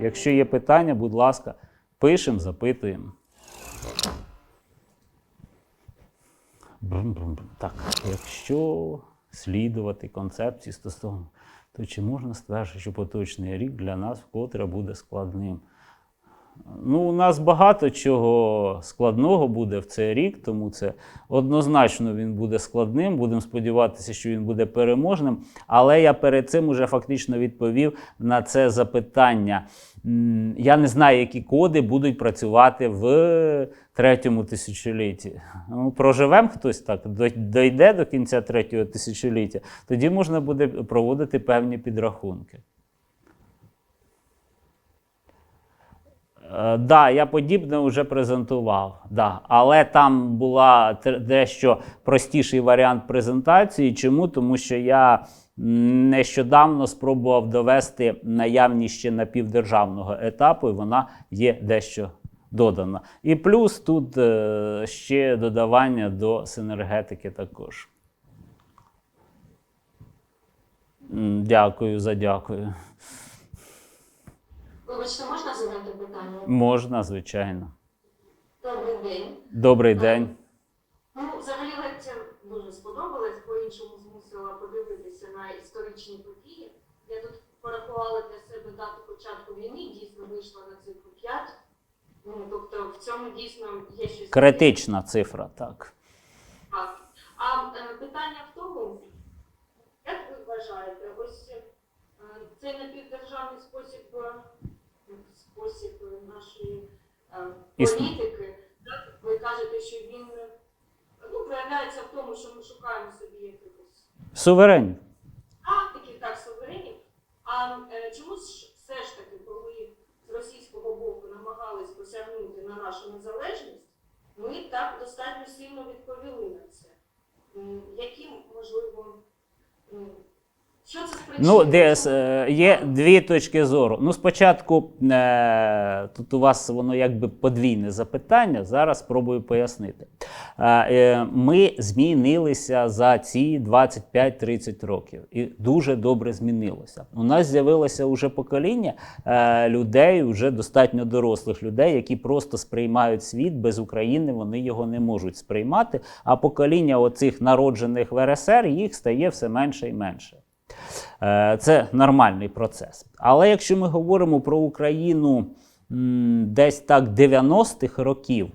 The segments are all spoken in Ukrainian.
Якщо є питання, будь ласка, пишемо, запитуємо. Так, якщо слідувати концепції стосовно, то чи можна стверджувати, що поточний рік для нас вкотре буде складним? Ну, у нас багато чого складного буде в цей рік, тому це однозначно він буде складним. Будемо сподіватися, що він буде переможним. Але я перед цим уже фактично відповів на це запитання. Я не знаю, які коди будуть працювати в третьому тисячолітті. Ну, проживемо хтось так, дойде до кінця третього тисячоліття, тоді можна буде проводити певні підрахунки. Е, Да, я подібне вже презентував. Да. Але там була дещо простіший варіант презентації. Чому? Тому що я нещодавно спробував довести наявність ще напівдержавного етапу, і вона є дещо додана. І плюс тут е, ще додавання до синергетики також. Дякую за дякую. Вибачте, можна задати питання? Можна, звичайно. Добрий день. Добрий день. Ну, взагалі лекція дуже сподобалась, по-іншому змусила подивитися на історичні події. Я тут порахувала для себе дату початку війни, дійсно вийшла на цифру 5. Ну, тобто в цьому дійсно є щось. Критична цифра, так. Так. А е, питання в тому, як ви вважаєте, ось е, цей напівдержавний спосіб, е, спосіб нашої е, політики, так, ви кажете, що він е, ну, проявляється в тому, що ми шукаємо собі якихось Суверенів. практиків, так, суверенів. А е, чому ж все ж таки, коли з російського боку намагались посягнути на нашу незалежність, ми так достатньо сильно відповіли на це? М, Які, можливо, що це? Ну, десь е, є дві точки зору. Ну, спочатку е, тут у вас воно якби подвійне запитання. Зараз спробую пояснити. Е, ми змінилися за ці 25-30 років, і дуже добре змінилося. У нас з'явилося вже покоління людей, вже достатньо дорослих людей, які просто сприймають світ без України. Вони його не можуть сприймати. А покоління оцих народжених в РСР їх стає все менше і менше. Е, Це нормальний процес. Але якщо ми говоримо про Україну десь так 90-х років,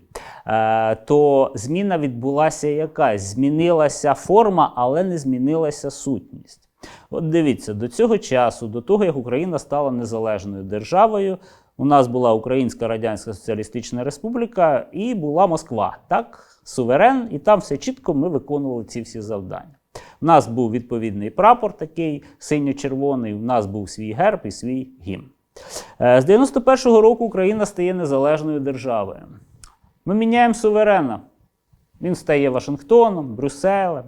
е, то зміна відбулася якась. Змінилася форма, але не змінилася сутність. От дивіться, до цього часу, до того як Україна стала незалежною державою, у нас була Українська Радянська Соціалістична Республіка і була Москва. Так, суверен, і там все чітко ми виконували ці всі завдання. У нас був відповідний прапор такий синьо-червоний, у нас був свій герб і свій гімн. Е, З 91-го року Україна стає незалежною державою. Ми міняємо суверена. Він стає Вашингтоном, Брюсселем.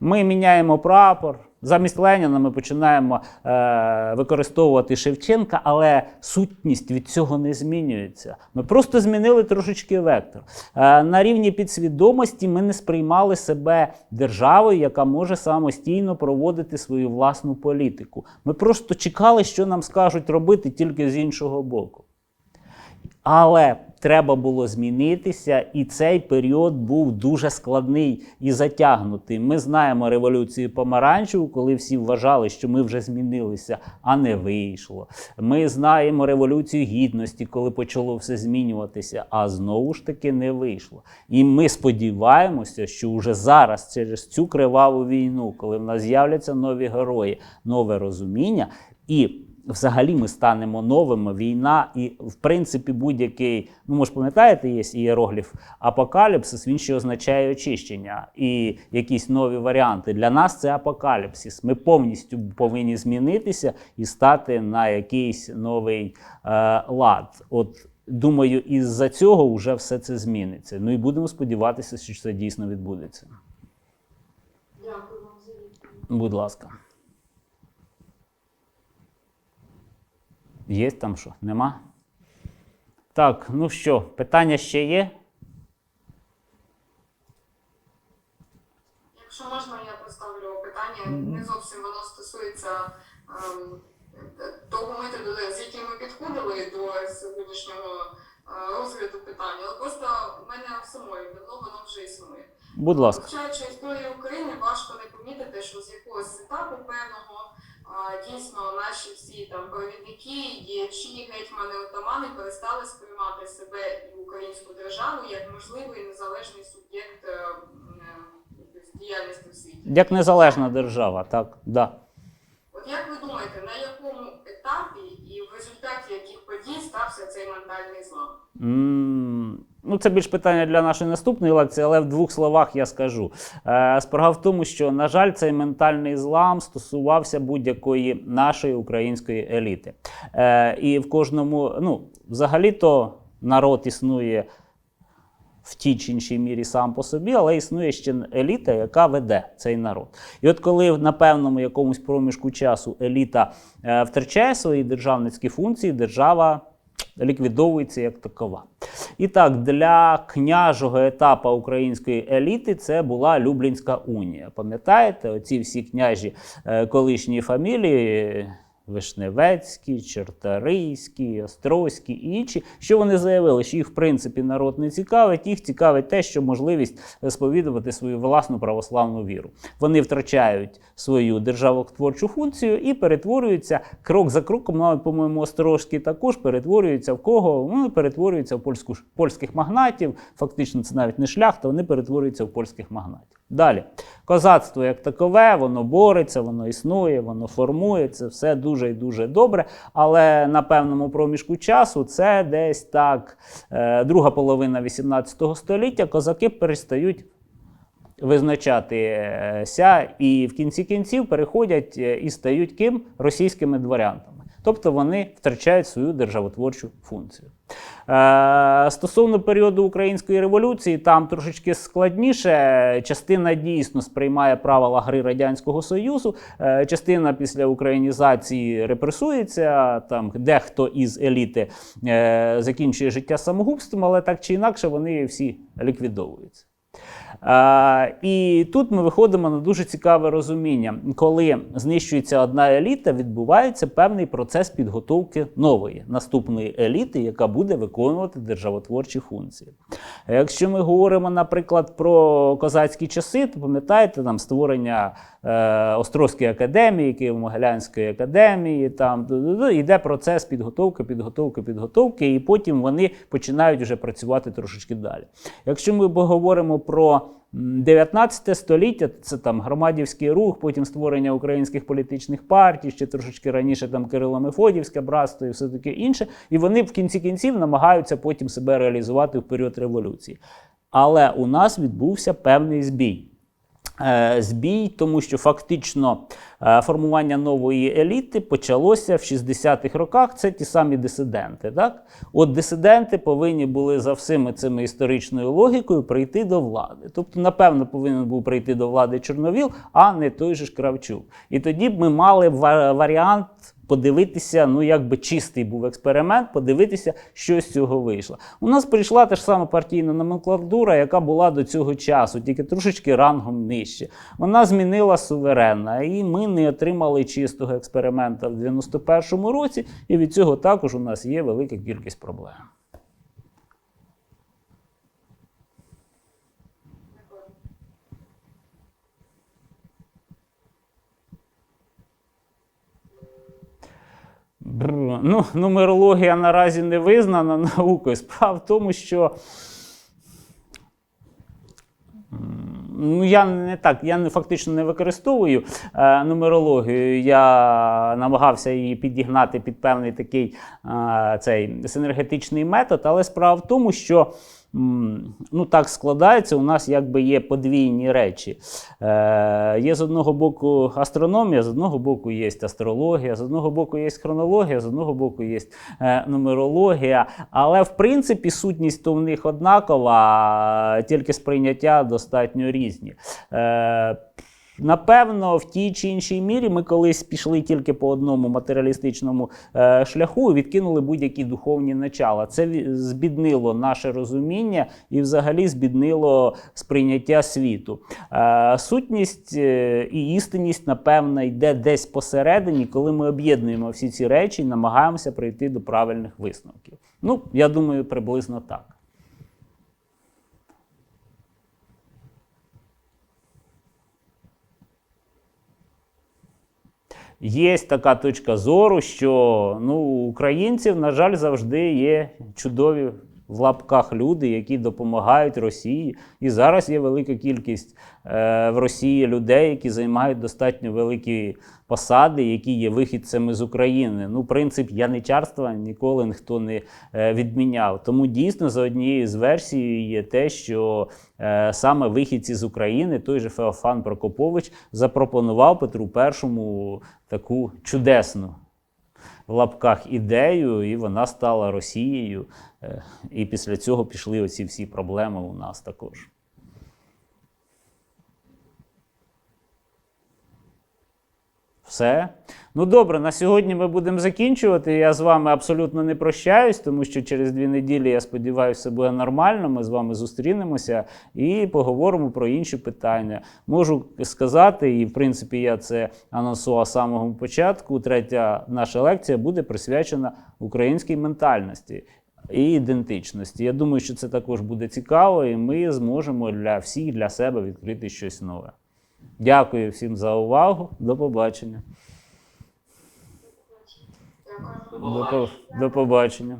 Ми міняємо прапор. Замість Леніна ми починаємо е, використовувати Шевченка, але сутність від цього не змінюється. Ми просто змінили трошечки вектор. Е, на рівні підсвідомості ми не сприймали себе державою, яка може самостійно проводити свою власну політику. Ми просто чекали, що нам скажуть робити тільки з іншого боку. Але треба було змінитися, і цей період був дуже складний і затягнутий. Ми знаємо революцію помаранчеву, коли всі вважали, що ми вже змінилися, а не вийшло. Ми знаємо революцію гідності, коли почало все змінюватися, а знову ж таки не вийшло. І ми сподіваємося, що вже зараз, через цю криваву війну, коли в нас з'являться нові герої, нове розуміння і взагалі ми станемо новими. Війна і, в принципі, будь-який, ну може пам'ятаєте, є ієрогліф апокаліпсис, він ще означає очищення і якісь нові варіанти. Для нас це апокаліпсис. Ми повністю повинні змінитися і стати на якийсь новий е, лад. От думаю, із-за цього вже все це зміниться. Ну і будемо сподіватися, що це дійсно відбудеться. Дякую вам за відповідь. Будь ласка. Є там що? Нема? Так, ну що, питання ще є? Якщо можна, я поставлю питання. Не зовсім воно стосується ем, того методу, з яким ми підходили до сьогоднішнього е, розгляду питання, але просто в мене в самої давно воно вже існує. Будь ласка. Вивчаючи історію України, важко не помітити, що з якогось етапу певного дійсно наші всі там провідники, діячі, гетьмани, отамани перестали сприймати себе і українську державу як можливий незалежний суб'єкт е, е, діяльності в світі. Як незалежна держава, так. Да. От як ви думаєте, на якому етапі і в результаті яких подій стався цей ментальний злам? М, Ну, це більш питання для нашої наступної лекції, але в двох словах я скажу. Е, справа в тому, що, на жаль, цей ментальний злам стосувався будь-якої нашої української еліти. Е, і в кожному, ну, взагалі-то народ існує в тій чи іншій мірі сам по собі, але існує ще еліта, яка веде цей народ. І от коли на певному якомусь проміжку часу еліта е, втрачає свої державницькі функції, держава ліквідовується як такова. І так, для княжого етапу української еліти це була Люблінська унія. Пам'ятаєте, оці всі княжі е, колишні фамілії. Вишневецькі, Чорторийські, Острозькі і інші, що вони заявили, що їх в принципі народ не цікавить, їх цікавить те, що можливість сповідувати свою власну православну віру. Вони втрачають свою державотворчу функцію і перетворюються крок за кроком. Ну, по-моєму, Острозькі також перетворюються в кого? Ну, перетворюються в польську, польських магнатів. Фактично, це навіть не шляхта, вони перетворюються в польських магнатів. Далі, козацтво як такове, воно бореться, воно існує, воно формується, все дуже і дуже добре. Але на певному проміжку часу це десь так, е, друга половина 18 століття, козаки перестають визначатися і в кінці кінців переходять е, і стають ким російськими дворянтами. Тобто вони втрачають свою державотворчу функцію. Е, стосовно періоду української революції, там трошечки складніше. Частина дійсно сприймає правила гри Радянського Союзу, е, частина після українізації репресується. Там дехто із еліти е, закінчує життя самогубством, але так чи інакше вони всі ліквідовуються. І тут ми виходимо на дуже цікаве розуміння. Коли знищується одна еліта, відбувається певний процес підготовки нової наступної еліти, яка буде виконувати державотворчі функції. Якщо ми говоримо, наприклад, про козацькі часи, то пам'ятаєте там створення е, Острозької академії, Києво-Могилянської академії, там йде процес підготовки, підготовки, підготовки, і потім вони починають вже працювати трошечки далі. Якщо ми говоримо про 19 століття, це там громадівський рух, потім створення українських політичних партій, ще трошечки раніше там Кирило-Мефодівське братство і все таке інше. І вони в кінці кінців намагаються потім себе реалізувати в період революції. Але у нас відбувся певний збій. Е, Збій, тому що фактично е, формування нової еліти почалося в 60-х роках. Це ті самі дисиденти. Так? От дисиденти повинні були за всіми цими історичною логікою прийти до влади. Тобто, напевно, повинен був прийти до влади Чорновіл, а не той же ж Кравчук. І тоді б ми мали ва- варіант. Подивитися, ну якби чистий був експеримент, подивитися, що з цього вийшло. У нас прийшла та ж сама партійна номенклатура, яка була до цього часу, тільки трошечки рангом нижче. Вона змінила суверенна, і ми не отримали чистого експеримента в 91-му році, і від цього також у нас є велика кількість проблем. Ну, нумерологія наразі не визнана наукою. Справа в тому, що ну, я не так, я не фактично не використовую е, нумерологію. Я намагався її підігнати під певний такий е, цей синергетичний метод, але справа в тому, що. Ну, так складається, у нас якби є подвійні речі. Е, є з одного боку астрономія, з одного боку є астрологія, з одного боку є хронологія, з одного боку є е, нумерологія. Але в принципі сутність то в них однакова, тільки сприйняття достатньо різні. Е, Напевно, в тій чи іншій мірі ми колись пішли тільки по одному матеріалістичному е, шляху відкинули будь-які духовні начала. Це збіднило наше розуміння і, взагалі, збіднило сприйняття світу. Е, сутність е, і істинність, напевно, йде десь посередині, коли ми об'єднуємо всі ці речі і намагаємося прийти до правильних висновків. Ну, я думаю, приблизно так. Є така точка зору, що ну, українців, на жаль, завжди є чудові в лапках люди, які допомагають Росії. І зараз є велика кількість е, в Росії людей, які займають достатньо великі посади, які є вихідцями з України. Ну, принцип яничарства ніколи ніхто не е, відміняв. Тому дійсно за однією з версій є те, що е, саме вихідці з України, той же Феофан Прокопович, запропонував Петру І таку чудесну в лапках ідею, і вона стала Росією. Е, І після цього пішли оці всі проблеми у нас також. Все. Ну добре, на сьогодні ми будемо закінчувати. Я з вами абсолютно не прощаюсь, тому що через дві неділі, я сподіваюся, буде нормально. Ми з вами зустрінемося і поговоримо про інші питання. Можу сказати, і в принципі я це анонсував самого початку. Третя наша лекція буде присвячена українській ментальності. І ідентичності. Я думаю, що це також буде цікаво, і ми зможемо для всіх для себе відкрити щось нове. Дякую всім за увагу. До побачення. До побачення.